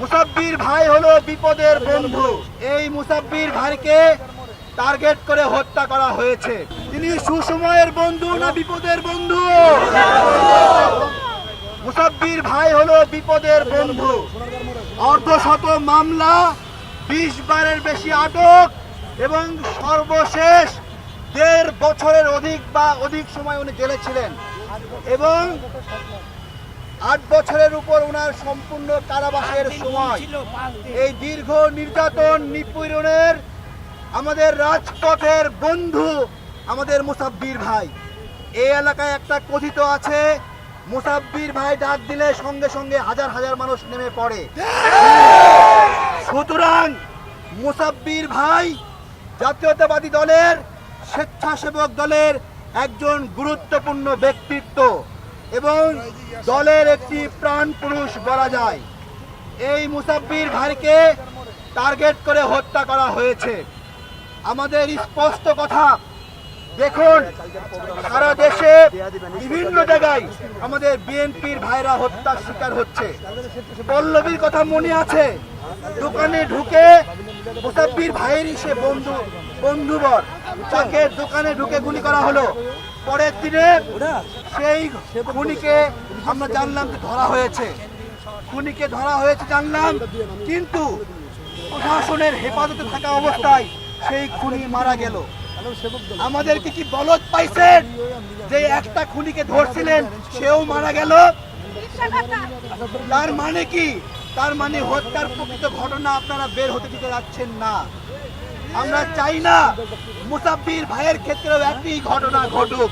মুসাব্বির ভাই হলো বিপদের বন্ধু। এই মুসাব্বির ভাইকে টার্গেট করে হত্যা করা হয়েছে। তিনি সুসময়ের বন্ধু না বিপদের বন্ধু? মুসাব্বির ভাই হলো বিপদের বন্ধু। অর্ধশত মামলা, বিশ বারের বেশি আটক এবং সর্বশেষ দেড় বছরের অধিক বা অধিক সময় উনি জেলে ছিলেন। এবং আট বছরের উপর ওনার সম্পূর্ণ কারাবাসের সময়। এই দীর্ঘ নির্যাতন নিপীড়নের আমাদের রাজপথের বন্ধু আমাদের মুসাব্বির ভাই। এই এলাকায় একটা কথিত আছে মুসাব্বির ভাই ডাক দিলে সঙ্গে সঙ্গে হাজার হাজার মানুষ নেমে পড়ে। সুতরাং মুসাব্বির ভাই জাতীয়তাবাদী দলের স্বেচ্ছাসেবক দলের একজন গুরুত্বপূর্ণ ব্যক্তিত্ব। এবং দলের একটি প্রাণ পুরুষ বলা যায়। এই মুসাব্বির ভাইকে টার্গেট করে হত্যা করা হয়েছে। আমাদের স্পষ্ট কথা, দেখুন, সারা দেশে বিভিন্ন জায়গায় আমাদের বিএনপির ভাইরা হত্যার শিকার হচ্ছে। পল্লবীর কথা মনে আছে? দোকানে ঢুকে মুসাব্বির ভাইয়েরই সে বন্ধু, বন্ধুবর তাকে দোকানে ঢুকে গুলি করা হলো। পরের দিনে সেই খুনিকে আমরা জানলাম যে ধরা হয়েছে। খুনিকে ধরা হয়েছে জানলাম, কিন্তু প্রশাসনের হেফাজতে থাকা অবস্থায় সেই খুনি মারা গেল। আমাদেরকে কি বলদ পাইছেন যে একটা খুনিকে ধরছিলেন, সেও মারা গেল? তার মানে কি? তার মানে হত্যার প্রকৃত ঘটনা আপনারা বের হতে দিতে যাচ্ছেন না। আমরা চাই না মুসাফির ভাইয়ের ক্ষেত্রেও একই ঘটনা ঘটুক।